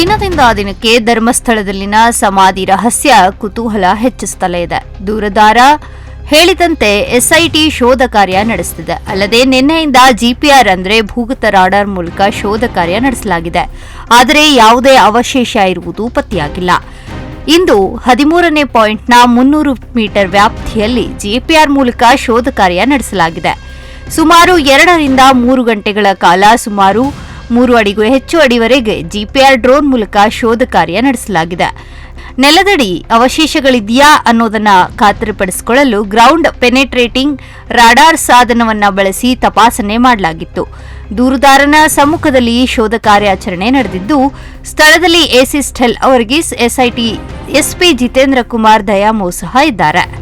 ದಿನದಿಂದ ದಿನಕ್ಕೆ ಧರ್ಮಸ್ಥಳದಲ್ಲಿನ ಸಮಾಧಿ ರಹಸ್ಯ ಕುತೂಹಲ ಹೆಚ್ಚಿಸುತ್ತಲೇ ಇದೆ. ದೂರದಾರ ಹೇಳಿದಂತೆ ಎಸ್ಐಟಿ ಶೋಧ ಕಾರ್ಯ ನಡೆಸುತ್ತಿದೆ. ಅಲ್ಲದೆ ನಿನ್ನೆಯಿಂದ ಜಿಪಿಆರ್ ಅಂದ್ರೆ ಭೂಗತ ರಾಡಾರ್ ಮೂಲಕ ಶೋಧ ಕಾರ್ಯ ನಡೆಸಲಾಗಿದೆ. ಆದರೆ ಯಾವುದೇ ಅವಶೇಷ ಇರುವುದು ಪತ್ತೆಯಾಗಿಲ್ಲ. ಇಂದು ಹದಿಮೂರನೇ ಪಾಯಿಂಟ್ನ ಮುನ್ನೂರು ಮೀಟರ್ ವ್ಯಾಪ್ತಿಯಲ್ಲಿ ಜಿಪಿಆರ್ ಮೂಲಕ ಶೋಧ ಕಾರ್ಯ ನಡೆಸಲಾಗಿದೆ. ಸುಮಾರು ಎರಡರಿಂದ ಮೂರು ಗಂಟೆಗಳ ಕಾಲ ಸುಮಾರು ಮೂರು ಅಡಿಗೂ ಹೆಚ್ಚು ಅಡಿವರೆಗೆ ಜಿಪಿಆರ್ ಡ್ರೋನ್ ಮೂಲಕ ಶೋಧ ಕಾರ್ಯ ನಡೆಸಲಾಗಿದೆ. ನೆಲದಡಿ ಅವಶೇಷಗಳಿದೆಯಾ ಅನ್ನೋದನ್ನ ಖಾತರಿಪಡಿಸಿಕೊಳ್ಳಲು ಗ್ರೌಂಡ್ ಪೆನೆಟ್ರೇಟಿಂಗ್ ರಾಡಾರ್ ಸಾಧನವನ್ನ ಬಳಸಿ ತಪಾಸಣೆ ಮಾಡಲಾಗಿತ್ತು. ದೂರುದಾರನ ಸಮ್ಮುಖದಲ್ಲಿ ಶೋಧ ಕಾರ್ಯಾಚರಣೆ ನಡೆದಿದ್ದು, ಸ್ಥಳದಲ್ಲಿ ಎಸಿಸ್ಟೆಲ್ ಅವರಿಗೆ ಎಸ್ಐಟಿ ಎಸ್ಪಿ ಜಿತೇಂದ್ರ ಕುಮಾರ್ ದಯಾಮೋ ಸಹ ಇದ್ದಾರೆ.